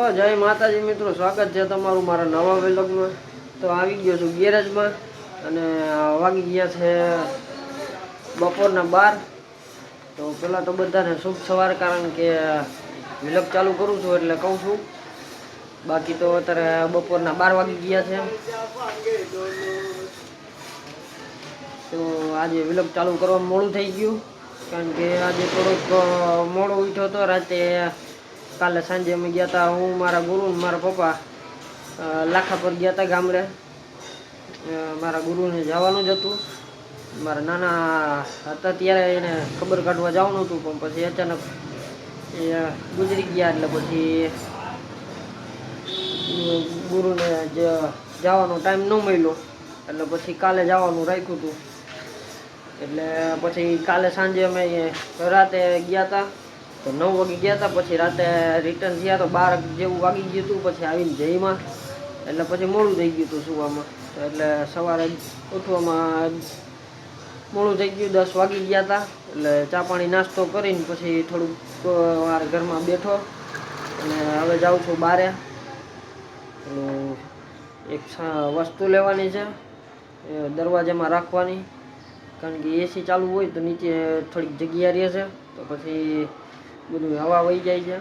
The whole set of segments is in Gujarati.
તો જય માતાજી મિત્રો, સ્વાગત છે તમારું મારા નવા વ્લોગમાં. તો આવી ગયો છું ગેરેજમાં અને વાગી ગયા છે બપોરના બાર. તો પહેલાં તો બધાને શુભ સવાર, કારણ કે વ્લોગ ચાલુ કરું છું એટલે કહું છું. બાકી તો અત્યારે બપોરના બાર વાગી ગયા છે. તો આજે વ્લોગ ચાલુ કરવા મોડું થઈ ગયું, કારણ કે આજે થોડોક મોડો ઉઠ્યો હતો. રાતે કાલે સાંજે અમે ગયા હતા હું, મારા ગુરુ મારા પપ્પા લાખા પર ગયા હતા ગામડે. મારા ગુરુને જવાનું જ હતું. મારા નાના હતા ત્યારે એને ખબર કાઢવા જવાનું હતું, પણ પછી અચાનક એ ગુજરી ગયા એટલે પછી ગુરુને જવાનો ટાઈમ ન મળ્યો. એટલે પછી કાલે જવાનું રાખ્યું હતું. એટલે પછી કાલે સાંજે અમે રાતે ગયા હતા તો નવ વાગે ગયા હતા પછી રાતે રિટર્ન થયા તો બાર જેવું વાગી ગયું હતું પછી આવીને જઈમાં એટલે પછી મોડું થઈ ગયું હતું સુવામાં. તો એટલે સવારે ઉઠવામાં મોડું થઈ ગયું, દસ વાગી ગયા હતા એટલે ચા પાણી નાસ્તો કરીને પછી થોડુંક વાર ઘરમાં બેઠો. અને હવે જાઉં છું બારે. એક વસ્તુ લેવાની છે. દરવાજામાં રાખવાની. કારણ કે એસી ચાલુ હોય તો નીચે થોડીક જગ્યા રહે છે. તો પછી બધું હવા વહી જાય છે.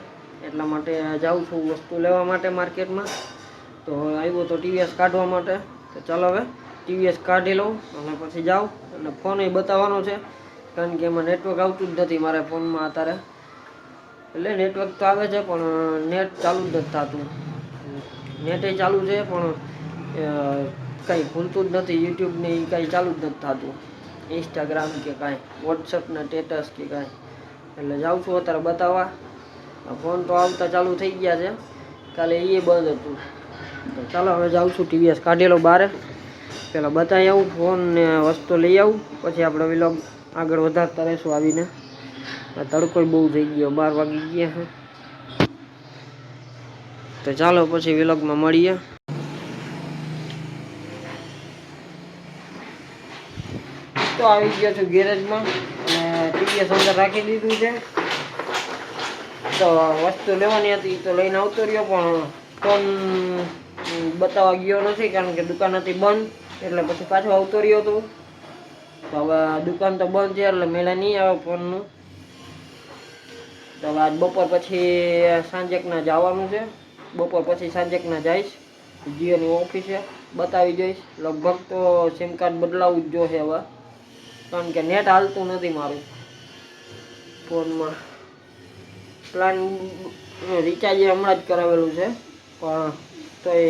એટલા માટે જાઉં છું વસ્તુ લેવા માટે માર્કેટમાં. તો આવ્યો તો ટીવીએસ કાઢવા માટે. તો ચાલો હવે, ટીવીએસ કાઢી લઉં અને પછી જાઉં. અને ફોન એ બતાવવાનો છે. કારણ કે એમાં નેટવર્ક આવતું જ નથી મારા ફોનમાં અત્યારે. એટલે નેટવર્ક તો આવે છે, પણ નેટ ચાલુ જ નથી થતું. નેટે ચાલુ છે, પણ કંઈ ભૂલતું જ નથી. યુટ્યુબને એ કાંઈ ચાલુ જ નથી થતું. ઇન્સ્ટાગ્રામ કે કાંઈ વોટ્સઅપના સ્ટેટસ કે કાંઈ. એટલે જાઉં છું અત્યારે બતાવવા. ફોન તો આવતા ચાલુ થઈ ગયા છે. કાલે એ બંધ હતું. તો ચાલો હવે જાઉં છું ટીવીએસ કાઢેલો બારે. પહેલાં બતાવી આવું ફોન ને વસ્તુ લઈ આવું. પછી આપણે વિલોગ આગળ વધારતા રહીશું આવીને. તડકો બહુ થઈ ગયો, બાર વાગી ગયા છે. તો ચાલો પછી વિલોગમાં મળીએ. તો આવી ગયો છું ગેરેજમાં અને ટીવીએસ રાખી દીધું છે. તો વસ્તુ લેવાની હતી તો લઈને આવતો રહ્યો, પણ ફોન બતાવવા ગયો નથી, કારણ કે દુકાન હતી બંધ, એટલે પછી પાછો આવતો રહ્યો હતો તો હવે દુકાન તો બંધ છે, એટલે મેળા નહીં આવે ફોનનું. તો આજ બપોર પછી સાંજેકના જવાનું છે. બપોર પછી સાંજેકના જઈશ જીઓની ઓફિસે બતાવી જઈશ લગભગ તો સિમ કાર્ડ બદલાવવું જ જોશે હવે. કારણ કે નેટ હાલતું નથી મારું. ફોનમાં. પ્લાન રિચાર્જ હમણાં જ કરાવેલું છે, પણ તો એ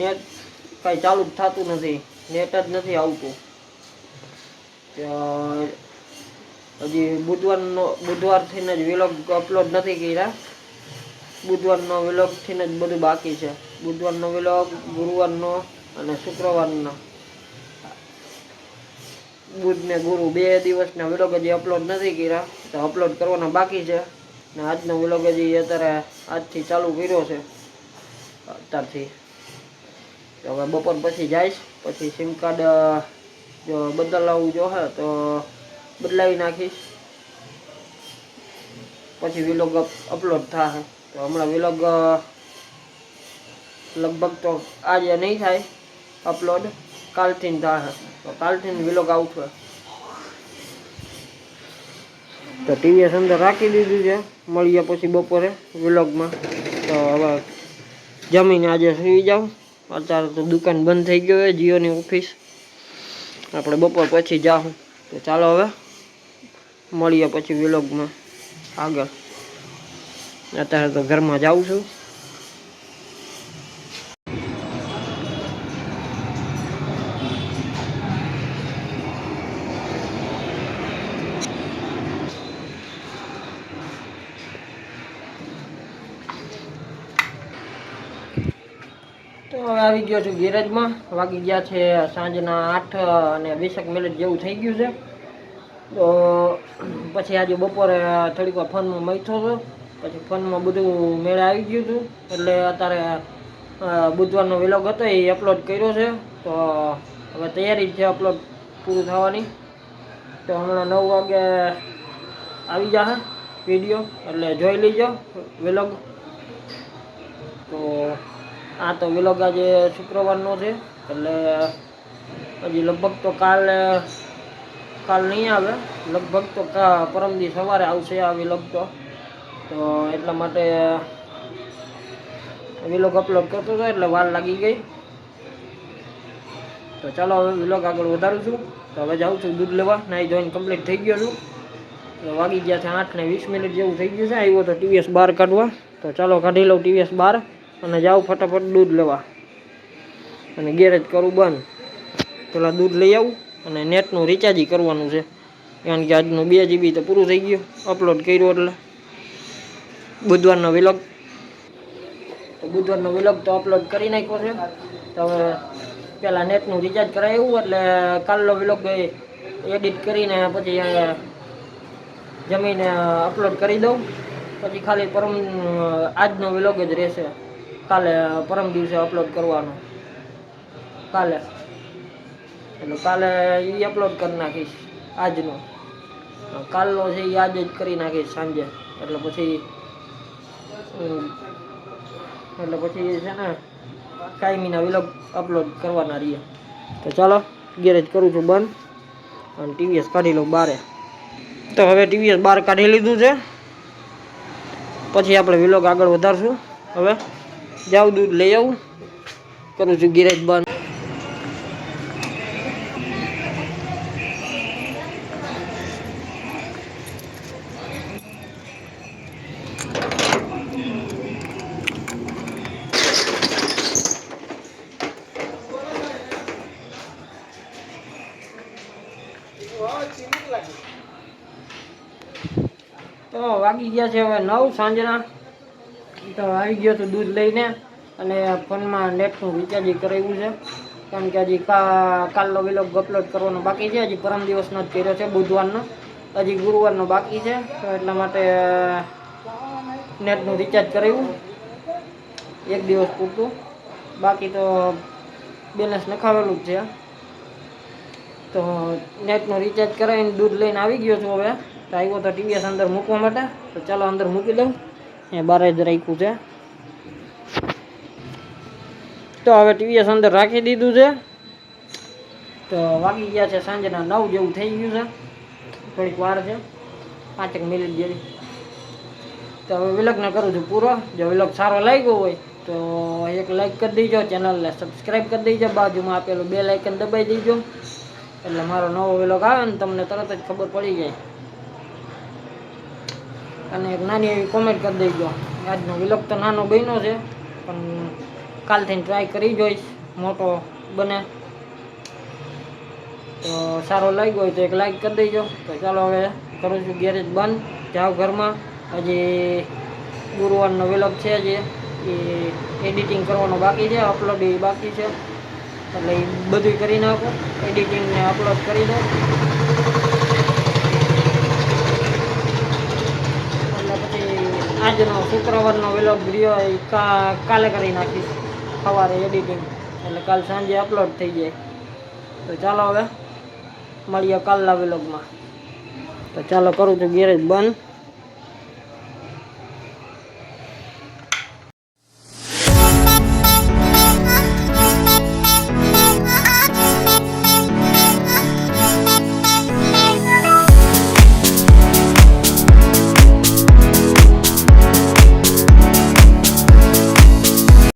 નેટ કાંઈ ચાલુ જ થતું નથી નેટ જ નથી આવતું. હજી બુધવારનો, બુધવારથીને જ વિલોગ અપલોડ નથી કર્યા. બુધવારનો વિલોગથીને જ બધું બાકી છે. બુધવારનો વિલોગ ગુરુવારનો અને શુક્રવારનો. બુધ ને ગુરુ બે દિવસના વિલોગ હજી અપલોડ નથી કર્યા. તો અપલોડ કરવાના બાકી છે. ને આજનો વિલોગ હજી અત્યારે આજથી ચાલુ કર્યો છે. અત્યારથી. તો હવે બપોર પછી જઈશ. પછી સિમ કાર્ડ જો બદલાવવું જોહે તો બદલાવી નાખીશ. પછી વિલોગ અપલોડ થશે તો હમણાં વિલોગ લગભગ તો આજે નહીં થાય અપલોડ કાલથી થશે તો કાલથી વિલોગ આવશે તો ટીવીએસ અંદર રાખી દીધું છે. મળીએ પછી બપોરે વિલોગમાં. તો હવે જમીને આજે સુઈ જાઉં. અત્યારે તો દુકાન બંધ થઈ ગયો છે, જીઓની ઓફિસ. આપણે બપોર પછી જાઉં. તો ચાલો હવે, મળીએ પછી વિલોગમાં આગળ. અત્યારે તો ઘરમાં જાઉં છું. તો આવી ગયો છું ગેરેજમાં. વાગી ગયા છે સાંજના આઠ અને વીસેક મિનિટ જેવું થઈ ગયું છે. તો પછી આજે બપોરે થોડીક વાર ફોનમાં મથ્યો હતો. પછી ફોનમાં બધું મેળે આવી ગયું હતું. એટલે અત્યારે બુધવારનો વિલોગ હતો એ અપલોડ કર્યો છે. તો હવે તૈયારી છે અપલોડ પૂરું થવાની. તો હમણાં નવ વાગે આવી જશે વીડિયો. એટલે જોઈ લીજો વિલોગ. તો આ તો વિલોગ આજે શુક્રવારનો છે, એટલે હજી લગભગ તો કાલે, કાલ નહીં આવે, લગભગ તો કા પરમદી સવારે આવશે આ વિલોગ તો. તો એટલા માટે વિલોગ અપલોડ કરતો હતો, એટલે વાર લાગી ગઈ. તો ચાલો હવે વિલોગ આગળ વધારું છું. તો હવે જાઉં છું દૂધ લેવા નાઈ ધોઈને કમ્પ્લીટ થઈ ગયો છું. તો વાગી ગયા છે આઠ ને વીસ મિનિટ જેવું થઈ ગયું છે. આવ્યો તો ટીવીએસ બહાર કાઢવા. તો ચાલો કાઢી લઉં ટીવીએસ બહાર. અને જાઉં ફટાફટ દૂધ લેવા. અને ગેરેજ કરું બંધ. પેલા દૂધ લઈ આવું અને નેટનું રિચાર્જ કરવાનું છે. કારણ કે આજનું બે જીબી તો પૂરું થઈ ગયું. અપલોડ કર્યું એટલે. બુધવારનો વિલોગ બુધવારનો વિલોગ તો અપલોડ કરી નાખ્યો છે. તો હવે પહેલાં નેટનું રિચાર્જ કરાવ્યું એટલે કાલનો વિલોગ એડિટ કરીને પછી જમીને અપલોડ કરી દઉં. પછી ખાલી પરમ આજનો વિલોગ જ રહેશે. કાલે પરમ દિવસે અપલોડ કરવાનો. કાલે. એટલે કાલે એ અપલોડ કરી નાખીશ, આજનો. કાલનો છે એ આજે જ કરી નાખીશ સાંજે. એટલે પછી એટલે પછી છે ને, કાયમીના વિલોગ અપલોડ કરવાના રહીએ તો ચાલો ગેરેજ કરું છું બંધ. અને ટીવીએસ કાઢી લઉં બારે. તો હવે ટીવીએસ બહાર કાઢી લીધું છે. પછી આપણે વિલોગ આગળ વધારશું. હવે જાઉં દૂધ લઈ આવું કરું છું ગેરેજ બંધ તો વાગી ગયા છે હવે નવ સાંજના તો આવી ગયો તો દૂધ લઈને અને ફોનમાં નેટનું રિચાર્જ કરાવ્યું છે. કારણ કે હજી કા, કાલનો વિલોગ અપલોડ કરવાનો બાકી છે. હજી પરમ દિવસનો જ કર્યો છે બુધવારનો. હજી ગુરુવારનો બાકી છે. તો એટલા માટે નેટનું રિચાર્જ કરાવ્યું. એક દિવસ પૂરતું. બાકી તો બેલેન્સ નખાવેલું જ છે. તો નેટનું રિચાર્જ કરાવીને દૂધ લઈને આવી ગયો છું હવે. તો આવ્યો તો ટીવીએસ અંદર મૂકવા માટે. તો ચાલો અંદર મૂકી દઉં. એ બારે જ રાખ્યું છે. તો હવે ટીવીએસ અંદર રાખી દીધું છે. તો વાગી ગયા છે સાંજના નવ જેવું થઈ ગયું છે. થોડીક વાર છે. પાંચેક મિનિટ જેવી. તો હવે વિલોગને કરું છું પૂરો. જો વિલોગ સારો લાગ્યો હોય તો એક લાઈક કરી દેજો, ચેનલને સબસ્ક્રાઈબ કરી દેજો, બાજુમાં આપેલું બે લાઇકન દબાઈ દેજો. એટલે મારો નવો વિલોગ આવે ને તમને તરત જ ખબર પડી જાય. અને એક નાની એવી કોમેન્ટ કરી દેજો. આજનો વિલોક તો નાનો બન્યો છે, પણ કાલથી ટ્રાય કરી જોઈશ. મોટો બને. તો સારો લાગ્યો હોય તો એક લાઈક કરી દેજો. તો ચાલો હવે કરું છું ગેરેજ બંધ. જાઓ ઘરમાં. હજી ગુરુવારનો વિલોક છે જે એ એડિટિંગ કરવાનો બાકી છે અપલોડ એ બાકી છે. એટલે એ બધું કરી નાખું. એડિટિંગને અપલોડ કરી દઉં એટલે પછી આજનો શુક્રવારનો વિલોગ રહ્યો એ કાલે કરી નાખીશ. સવારે એડિટિંગ એટલે કાલ સાંજે અપલોડ થઈ જાય. તો ચાલો હવે, મળીએ કાલના વિલોગમાં તો ચાલો કરું છું ગેરેજ બંધ.